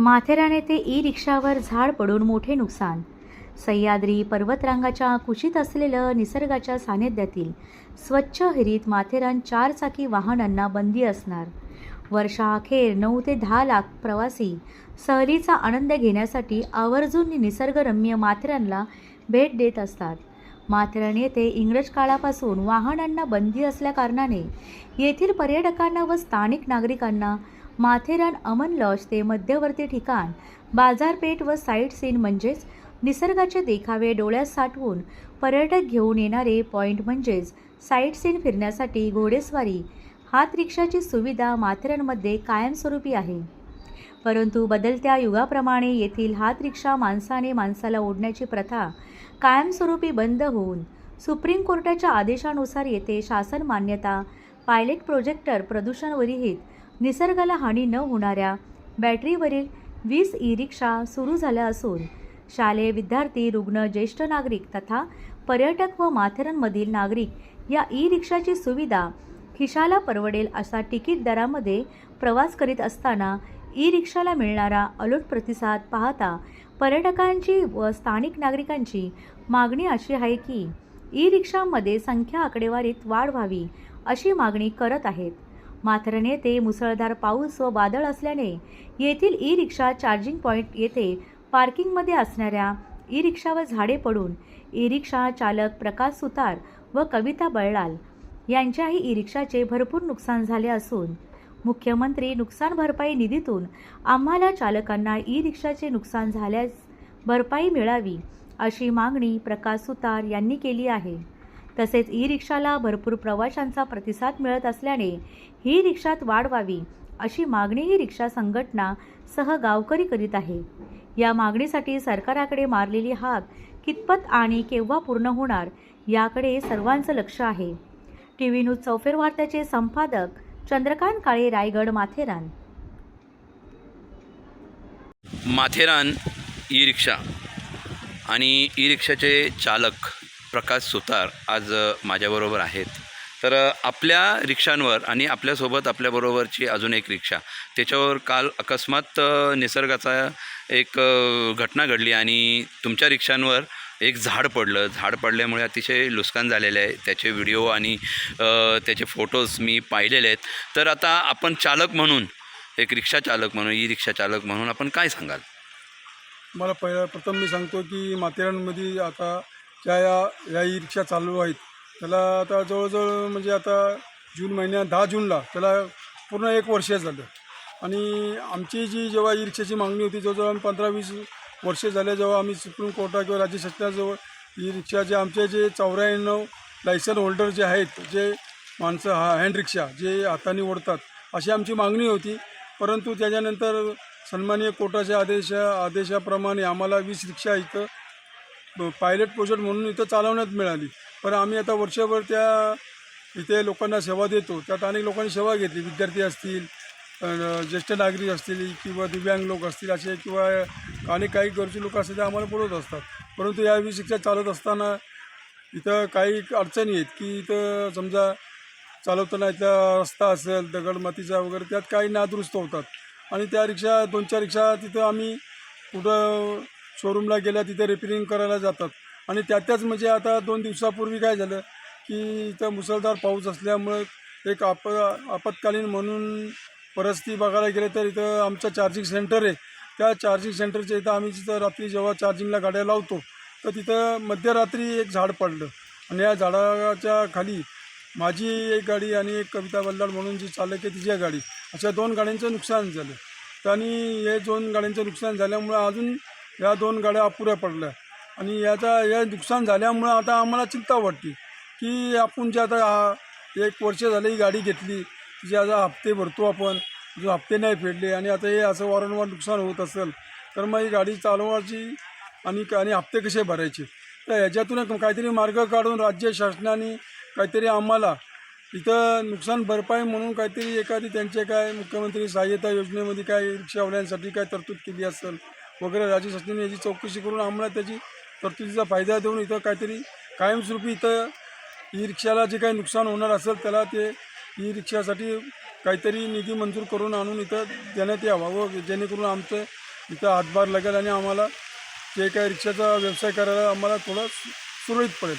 माथेरान येथे ई रिक्षावर झाड पडून मोठे नुकसान. सह्याद्री पर्वतरांगाच्या कुशीत असलेलं निसर्गाच्या सानिध्यातील स्वच्छ हिरीत माथेरान चारचाकी वाहनांना बंदी असणार. वर्षाअखेर नऊ ते दहा लाख प्रवासी सहलीचा आनंद घेण्यासाठी आवर्जून निसर्गरम्य माथेरानला भेट देत असतात. माथेरान येथे इंग्रज काळापासून वाहनांना बंदी असल्याकारणाने येथील पर्यटकांना व स्थानिक नागरिकांना माथेरान अमन लॉज ते मध्यवर्ती ठिकाण. बाजारपेठ व साईट सीन म्हणजेच निसर्गाचे देखावे डोळ्यात साठवून पर्यटक घेऊन येणारे पॉईंट म्हणजेच साईट सीन फिरण्यासाठी घोडेस्वारी. हात रिक्षाची सुविधा माथेरानमध्ये कायमस्वरूपी आहे. परंतु बदलत्या युगाप्रमाणे येथील हात रिक्षा माणसाने माणसाला ओढण्याची प्रथा कायमस्वरूपी बंद होऊन सुप्रीम कोर्टाच्या आदेशानुसार येथे शासन मान्यता पायलट प्रोजेक्टर प्रदूषणविरहित निसर्गाला हानी न होणाऱ्या बॅटरीवरील वीस ई रिक्षा सुरू झाल्या असून शालेय विद्यार्थी रुग्ण ज्येष्ठ नागरिक तथा पर्यटक व माथेरानमधील नागरिक या ई रिक्षाची सुविधा खिशाला परवडेल असा तिकीट दरामध्ये प्रवास करीत असताना ई रिक्षाला मिळणारा अलोट प्रतिसाद पाहता पर्यटकांची व स्थानिक नागरिकांची मागणी अशी आहे की ई रिक्षामध्ये संख्या आकडेवारीत वाढ व्हावी अशी मागणी करत आहेत. मात्र नेते मुसळधार पाऊस व वादळ असल्याने येथील ई रिक्षा चार्जिंग पॉईंट येथे पार्किंगमध्ये असणाऱ्या ई रिक्षावर झाडे पडून ई रिक्षा चालक प्रकाश सुतार व कविता बळलाल यांच्याही ई रिक्षाचे भरपूर नुकसान झाले असून मुख्यमंत्री नुकसान भरपाई निधीतून आम्हाला चालकांना ई रिक्षाचे नुकसान झाल्यास भरपाई मिळावी अशी मागणी प्रकाश सुतार यांनी केली आहे. तसेच ई रिक्षाला भरपूर प्रवाशांचा प्रतिसाद मिळत असल्याने ही रिक्षात वाढ व्हावी अशी मागणीही रिक्षा संघटना सह गावकरी करीत आहे. या मागणीसाठी सरकाराकडे मारलेली हाक कितपत आणि केव्हा पूर्ण होणार याकडे सर्वांचं लक्ष आहे. टी व्ही न्यूज चौफेर वार्त्याचे संपादक चंद्रकांत काळे रायगड माथेरान. माथेरान ई रिक्षा आणि ई रिक्षाचे चालक प्रकाश सुतार आज माझ्याबरोबर आहेत. तर आपल्या रिक्षांवर आणि आपल्यासोबत आपल्याबरोबरची अजून एक रिक्षा. त्याच्यावर काल अकस्मात निसर्गाचा एक घटना घडली आणि तुमच्या रिक्षांवर एक झाड पडलं. झाड पडल्यामुळे अतिशय नुकसान झालेलं आहे. त्याचे व्हिडिओ आणि त्याचे फोटोज मी पाहिलेले आहेत. तर आता आपण चालक म्हणून एक रिक्षा चालक म्हणून ई रिक्षा चालक म्हणून आपण काय सांगाल? मला पहिला प्रथम मी सांगतो की माथेरानमध्ये आता ज्या या या ई रिक्षा चालू आहेत. त्याला आता जवळजवळ म्हणजे आता जून महिन्यात दहा जूनला त्याला पूर्ण एक वर्ष झालं. आणि आमची जी जेव्हा ई रिक्षाची मागणी होती जवळजवळ आम्ही पंधरा वीस वर्ष झाले जेव्हा आम्ही सुप्रीम कोर्टात किंवा राज्य शासनाजवळ ई रिक्षाचे आमचे जे चौऱ्याण्णव लायसन होल्डर जे आहेत जे माणसं हा हँड रिक्षा जे हाताने ओढतात अशी आमची मागणी होती. परंतु त्याच्यानंतर सन्माननीय कोर्टाच्या आदेश आदेशाप्रमाणे आम्हाला वीस रिक्षा इथं पायलट प्रोजेक्ट म्हणून इथं चालवण्यात मिळाली. पण आम्ही आता वर्षभर त्या इथे लोकांना सेवा देतो. त्यात अनेक लोकांनी सेवा घेतली. विद्यार्थी असतील ज्येष्ठ नागरिक असतील किंवा दिव्यांग लोक असतील असे किंवा अनेक काही गरजू लोक असतील ते आम्हाला बोलवत असतात. परंतु या वीस रिक्षा चालत असताना इथं काही अडचणी आहेत की इथं समजा चालवताना इथला रस्ता असेल दगडमातीचा वगैरे त्यात काही नादुरुस्त होतात. आणि त्या रिक्षा दोन चार रिक्षा तिथं आम्ही कुठं शोरूमला गेल्या तिथे रिपेरिंग करायला जातात. आणि त्या त्याच म्हणजे आता दोन दिवसापूर्वी काय झालं की इथं मुसळधार पाऊस असल्यामुळं एक आप आपत्कालीन म्हणून परिस्थिती बघायला गेले तर इथं आमचं चार्जिंग सेंटर आहे. त्या चार्जिंग सेंटरच्या इथं आम्ही तिथं रात्री जेव्हा चार्जिंगला गाड्या लावतो तर तिथं मध्यरात्री एक झाड पडलं. आणि या झाडाच्या खाली माझी एक गाडी आणि एक कविता बल्लाड म्हणून जी चालक आहे तिची एक गाडी अशा दोन गाड्यांचं नुकसान झालं. आणि हे दोन गाड्यांचं नुकसान झाल्यामुळं अजून या दोन गाड्या अपुऱ्या पडल्या. आणि याचा या नुकसान झाल्यामुळं आता आम्हाला चिंता वाटते की आपण जे आता हा एक वर्ष झालं ही गाडी घेतली जे आता हप्ते भरतो आपण जो हप्ते नाही फेडले आणि आता हे असं वारंवार नुकसान होत असेल तर मग ही गाडी चालवायची आणि आणि हप्ते कसे भरायचे? तर ह्याच्यातून काहीतरी मार्ग काढून राज्य शासनाने काहीतरी आम्हाला इथं नुकसान भरपाई म्हणून काहीतरी एखादी त्यांचे काय मुख्यमंत्री सहाय्यता योजनेमध्ये काय रिक्षावाल्यांसाठी काय तरतूद केली असेल वगैरे राज्य शासनाने याची चौकशी करून आम्हाला त्याची तरतुदीचा फायदा देऊन इथं काहीतरी कायमस्वरूपी इथं ई रिक्षाला जे काही नुकसान होणार असेल त्याला ते ई रिक्षासाठी काहीतरी निधी मंजूर करून आणून इथं देण्यात यावा व जेणेकरून आमचं इथं हातभार लागेल आणि आम्हाला जे काही रिक्षाचा व्यवसाय करायला आम्हाला थोडा सुरळीत पडेल